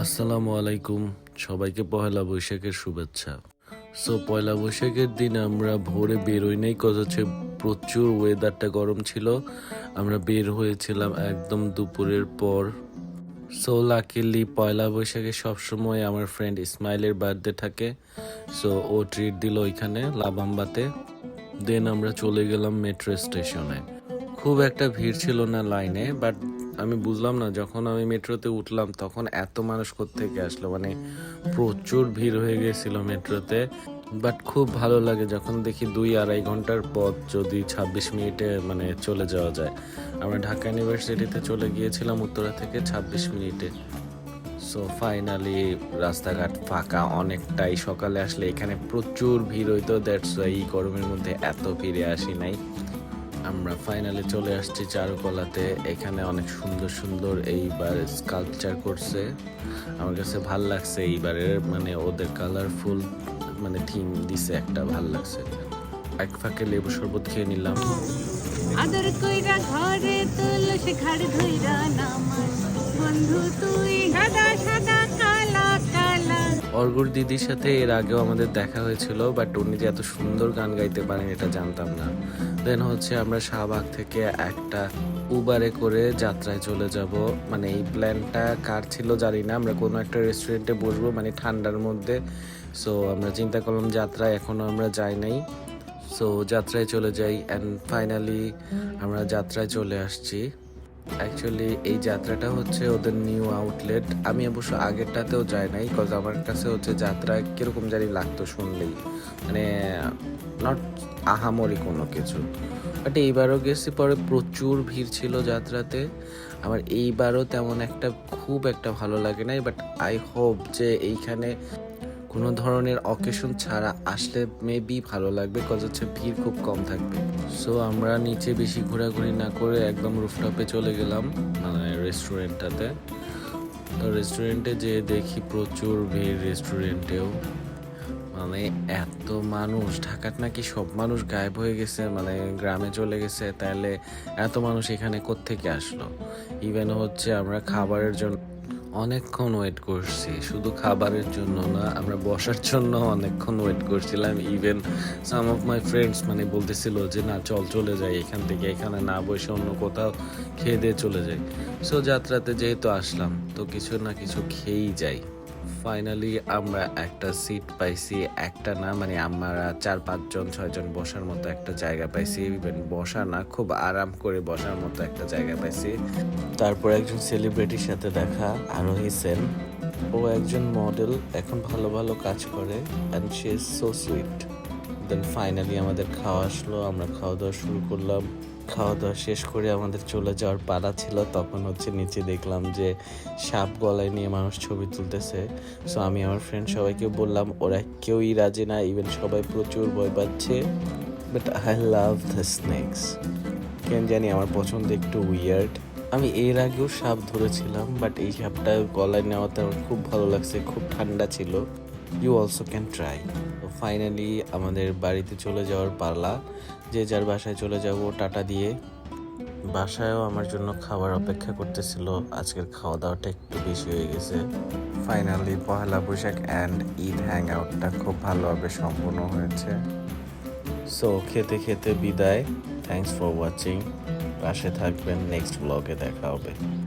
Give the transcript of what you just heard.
আসসালামু আলাইকুম। সবাইকে পয়লা বৈশাখের শুভেচ্ছা। সো পয়লা বৈশাখের দিন আমরা ভোরে বেরোই নাই কজ হচ্ছে প্রচুর ওয়েদারটা গরম ছিল। আমরা বের হয়েছিলাম একদম দুপুরের পর। সো লাকিলি পয়লা বৈশাখে সবসময় আমার ফ্রেন্ড ইসমাইলের বার্থডে থাকে। সো ও ট্রিট দিল ওইখানে লাবাম্বাতে দেন আমরা চলে গেলাম মেট্রো স্টেশনে খুব একটা ভিড় ছিল না লাইনে বাট আমি বুঝলাম না, যখন আমি মেট্রোতে উঠলাম, তখন এত মানুষ থেকে আসলো? মানে প্রচুর ভিড় হয়ে গেছিল মেট্রোতে বাট খুব ভালো লাগে যখন দেখি দুই আড়াই ঘণ্টার পথ যদি ছাব্বিশ মিনিটে মানে চলে যাওয়া যায়। আমরা ঢাকা ইউনিভার্সিটিতে চলে গিয়েছিলাম উত্তরা থেকে ছাব্বিশ মিনিটে। সো ফাইনালি রাস্তাঘাট ফাঁকা, অনেকটাই সকালে আসলে এখানে প্রচুর ভিড় হইতো দ্যাটস এই গরমের মধ্যে এত ফিরে আসি নাই। আমরা ফাইনালি চলে আসছি চারুকলাতে। এখানে অনেক সুন্দর সুন্দর এইবার স্কাল্পচার করছে। আমার কাছে ভালো লাগছে এইবারের মানে ওদের কালারফুল মানে থিম দিছে একটা ভালো লাগছে। এক ফাঁকে লেবু শরবত খেয়ে নিলাম। আদর কইরা ঘরে ধইরা নামাজ বন্ধু, তুই সাদা অর্গুর দিদির সাথে এর আগেও আমাদের দেখা হয়েছিল বাট উনি যে এত সুন্দর গান গাইতে পারেন এটা জানতাম না। দেন হচ্ছে আমরা শাহবাগ থেকে একটা উবারে করে যাত্রায় চলে যাব। মানে এই প্ল্যানটা কার ছিল জানি না, আমরা কোনো একটা রেস্টুরেন্টে বসবো মানে ঠান্ডার মধ্যে। সো আমরা চিন্তা করলাম যাত্রায় এখনও আমরা যাই নাই। সো যাত্রায় চলে যাই অ্যান্ড ফাইনালি আমরা যাত্রায় চলে আসছি। অ্যাকচুয়ালি এই যাত্রাটা হচ্ছে ওদের নিউ আউটলেট আমি অবশ্য আগেরটাতেও যাই নাই কজ আমার কাছে হচ্ছে যাত্রা কীরকম জানি লাগতো শুনলেই। মানে নট আহামরি কোনো কিছু। বাট এইবারও গেছি, পরে প্রচুর ভিড় ছিল যাত্রাতে। আমার এইবারও তেমন একটা খুব একটা ভালো লাগে নাই বাট আই হোপ যে এইখানে কোনো ধরনের অকেশন ছাড়া আসলে মেবি ভালো লাগবে কজ হচ্ছে ভিড় খুব কম থাকবে। সো আমরা নিচে বেশি ঘোরাঘুরি না করে একদম রুফটপে চলে গেলাম মানে রেস্টুরেন্টটাতে তো রেস্টুরেন্টে যে দেখি প্রচুর ভিড় রেস্টুরেন্টেও মানে এত মানুষ, ঢাকার নাকি সব মানুষ গায়েব হয়ে গেছে মানে গ্রামে চলে গেছে, তাহলে এত মানুষ এখানে কোত্থেকে আসলো? ইভেন হচ্ছে আমরা খাবারের জন্য অনেকক্ষণ ওয়েট করছি, শুধু খাবারের জন্য না, আমরা বসার জন্য অনেকক্ষণ ওয়েট করছিলাম। Even some of my friends মানে বলতেছিল যে, না, চল চলে যাই এখান থেকে, এখানে না বসে অন্য কোথাও খেয়ে দিয়ে চলে যাই। সো যাত্রাতে যেহেতু আসলাম, তো কিছু না কিছু খেয়েই যাই। ফাইনালি আমরা একটা সিট পাইছি, একটা না মানে আমরা চার পাঁচজন ছয়জন বসার মতো একটা জায়গা পাইছি। ইভেন বসা না, খুব আরাম করে বসার মতো একটা জায়গা পাইছি। তারপর একজন সেলিব্রিটির সাথে দেখা, আরোহী সেন। ও একজন মডেল এখন ভালো ভালো কাজ করে and she is so sweet then finally আমাদের খাওয়া আসলো, আমরা খাওয়া দাওয়া শুরু করলাম। খাওয়া দাওয়া শেষ করে আমাদের চলে যাওয়ার পালা ছিল, তখন হচ্ছে নিচে দেখলাম যে সাপ গলায় নিয়ে মানুষ ছবি তুলতেছে। সো আমি আমার ফ্রেন্ড সবাইকে বললাম, ওরা কেউই রাজি না ইভেন সবাই প্রচুর ভয় পাচ্ছে but I love the snakes কেন জানি আমার পছন্দ একটু উইয়ার্ড আমি এর আগেও সাপ ধরেছিলাম বাট এই সাপটা গলায় নেওয়াতে আমার খুব ভালো লাগছে, খুব ঠান্ডা ছিল। ইউ অলসো ক্যান ট্রাই তো ফাইনালি আমাদের বাড়িতে চলে যাওয়ার পালা। যে যার বাসায় চলে যাব, টাটা দিয়ে। বাসায়ও আমার জন্য খাবার অপেক্ষা করতেছিল। আজকের খাওয়া দাওয়াটা একটু বেশি হয়ে গেছে। Finally Pohela Boishakh and Eid hang আউটটা খুব ভালোভাবে সম্পূর্ণ হয়েছে। সো খেতে খেতে বিদায়। থ্যাঙ্কস ফর ওয়াচিং পাশে থাকবেন। নেক্সট ব্লগে দেখা হবে।